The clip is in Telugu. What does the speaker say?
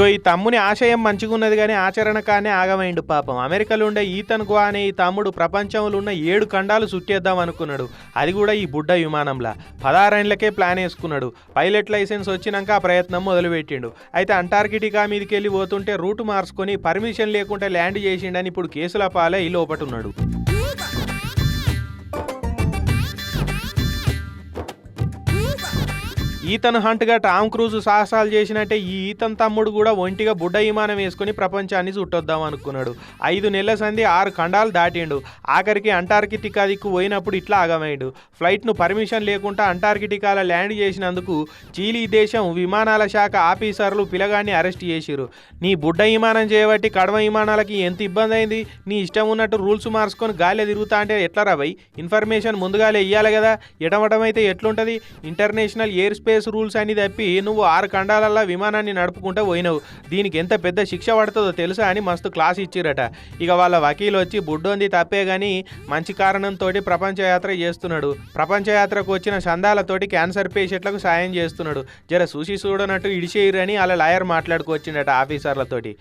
ఇగో ఈ తమ్ముని ఆశయం మంచిగున్నది కానీ ఆచరణ కానీ ఆగమైండు పాపం. అమెరికాలో ఉండే ఈతన్ గువా అనే ఈ తమ్ముడు ప్రపంచంలో ఉన్న ఏడు ఖండాలు చుట్టేద్దాం అనుకున్నాడు. అది కూడా ఈ బుడ్డ విమానంలా. పదహారేండ్లకే ప్లాన్ వేసుకున్నాడు పైలట్ లైసెన్స్ వచ్చినాక ఆ ప్రయత్నం మొదలుపెట్టిండు. అయితే అంటార్కిటికా మీదకి వెళ్ళి పోతుంటే రూట్ మార్చుకొని పర్మిషన్ లేకుండా ల్యాండ్ చేసిండని ఇప్పుడు కేసుల పాలై లోపటున్నాడు. ఈతన్ హంట్గా టామ్ క్రూజ్ సాహసాలు చేసినట్టే ఈ ఈతన్ తమ్ముడు కూడా ఒంటిగా బుడ్డ విమానం వేసుకుని ప్రపంచాన్ని చుట్టొద్దాం అనుకున్నాడు. ఐదు నెలల సంధి ఆరు ఖండాలు దాటిండు. ఆఖరికి అంటార్కిటికా దిక్కు పోయినప్పుడు ఇట్లా ఆగమైండు ఫ్లైట్ను పర్మిషన్ లేకుండా అంటార్కిటికాలో ల్యాండ్ చేసినందుకు చీలీ దేశం విమానాల శాఖ ఆఫీసర్లు పిలగాన్ని అరెస్ట్ చేసిరు నీ బుడ్డ విమానం చేయబట్టి కడవ విమానాలకి ఎంత ఇబ్బంది అయింది నీ ఇష్టం ఉన్నట్టు రూల్స్ మార్చుకొని గాలి తిరుగుతా అంటే ఎట్లా రాబోయ్ ఇన్ఫర్మేషన్ ముందుగాలే ఇవ్వాలి కదా. ఎడమటం ఎట్లుంటుంది? ఇంటర్నేషనల్ ఎయిర్ స్పేస్ రూల్స్ అని తప్పి నువ్వు ఆరు ఖండాలల్లో విమానాన్ని నడుపుకుంటూ పోయినావు. దీనికి ఎంత పెద్ద శిక్ష పడుతుందో తెలుసా అని మస్తు క్లాస్ ఇచ్చిరట. ఇక వాళ్ళ వకీలు వచ్చి బుడ్డోంది తప్పే కానీ మంచి కారణంతో ప్రపంచ యాత్ర చేస్తున్నాడు. ప్రపంచ యాత్రకు వచ్చిన చందాలతోటి క్యాన్సర్ పేషెంట్లకు సాయం చేస్తున్నాడు. జర చూసి చూడనట్టు ఇడిచేయరని అలా లాయర్ మాట్లాడుకొచ్చిండట ఆఫీసర్లతోటి.